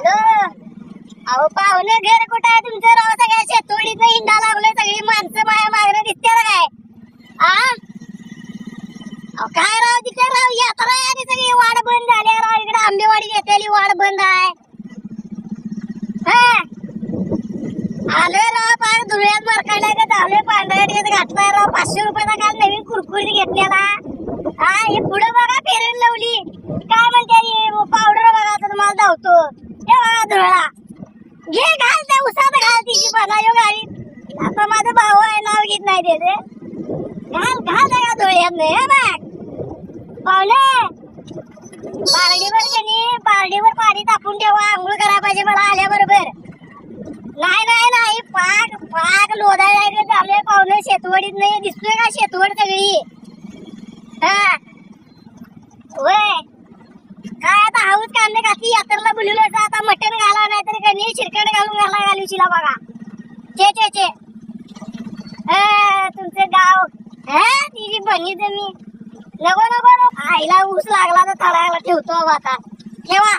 Hello? अहो पाहुणे घर कुठं आहे तुमचं? राव सगळ्या शेतोडीचं हिंडा लागलोय सगळी माणसं माया मागणं दिसते काय? आ? अहो काय राव तिकडे? राव यात्रा आहे आणि सगळी. वाढ बंद झाली. राव इकडे आंबेवाडी घेतलेली वाढ बंद आहे. हा? आलोय राव पार धुळ्यात मरकायला का? झालोय पांढऱ्या घातलाय राव. पाचशे रुपयाचा काल नवीन कुरकुरीत घेतलेला. हा हे पुढे बघा फेरेन लावली. काय म्हणते पावडर बघा आता तुम्हाला धावतो हे बघा धुळा घे घाल त्या उसात घाल तिची बघा यो गाडी आता माझा भाऊ आहे नाव घेत नाही त्याचे घाल घाल त्या धुळ्यात नाही हे बघ. पाहुणे. पारडीवर कनी पारडीवर पाणी तापून ठेवा आंघोळ करायला पाहिजे मला आल्याबरोबर. नाही नाही नाही पाक पाक लोधायला झाले पाहुणे शेतवडीत नाही दिसतोय का शेतवड सगळी? हा. होय आता कांदे घातली यात्रेला बोलवलं आता मटण घाला नाही तर कणी शिरकट घालून घाला घालूशीला बघा. चे चे चे हा, तुमचं गाव हा तिची बनी मी. नको नको आईला ऊस लागला तर तळायला ठेवतो आता. ठेवा.